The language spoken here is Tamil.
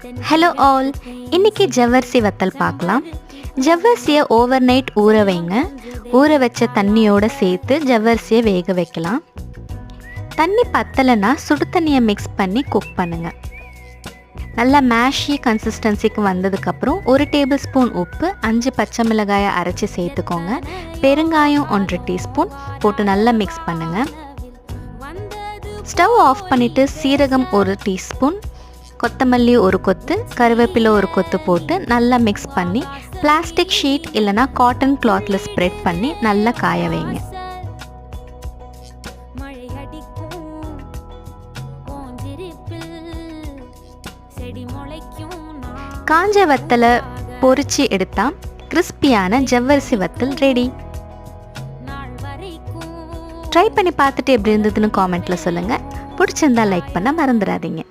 ஹலோ ஆல் இன்னைக்கு ஜவ்வரிசி வத்தல் பார்க்கலாம். ஜவ்வரிசியை ஓவர் நைட் ஊற வைங்க. ஊற வச்ச தண்ணியோடு சேர்த்து ஜவ்வரிசியை வேக வைக்கலாம். தண்ணி பத்தலைன்னா சுடு தண்ணியை மிக்ஸ் பண்ணி குக் பண்ணுங்கள் நல்லா மேஷி கன்சிஸ்டன்சிக்கு வந்ததுக்கப்புறம் ஒரு டேபிள் ஸ்பூன் உப்பு அஞ்சு பச்சை மிளகாயை அரைச்சி சேர்த்துக்கோங்க. பெருங்காயம் ஒன்றரை டீஸ்பூன் போட்டு நல்லா மிக்ஸ் பண்ணுங்கள் ஸ்டவ் ஆஃப் பண்ணிவிட்டு சீரகம் ஒரு டீஸ்பூன் கொத்தமல்லி ஒரு கொத்து கருவேப்பிலை ஒரு கொத்து போட்டு நல்லா மிக்ஸ் பண்ணி பிளாஸ்டிக் ஷீட் இல்லைனா காட்டன் கிளாத்தில் ஸ்ப்ரெட் பண்ணி நல்லா காய வைங்க. மழை அடிக்கும் காஞ்ச வத்தலை பொறிச்சு எடுத்தா கிறிஸ்பியான ஜவ்வரிசி வத்தல் ரெடி நாள் வரைக்கும் ட்ரை பண்ணி பார்த்துட்டு எப்படி இருந்ததுன்னு காமெண்ட்டில் சொல்லுங்கள் பிடிச்சிருந்தா லைக் பண்ண மறந்துடாதீங்க.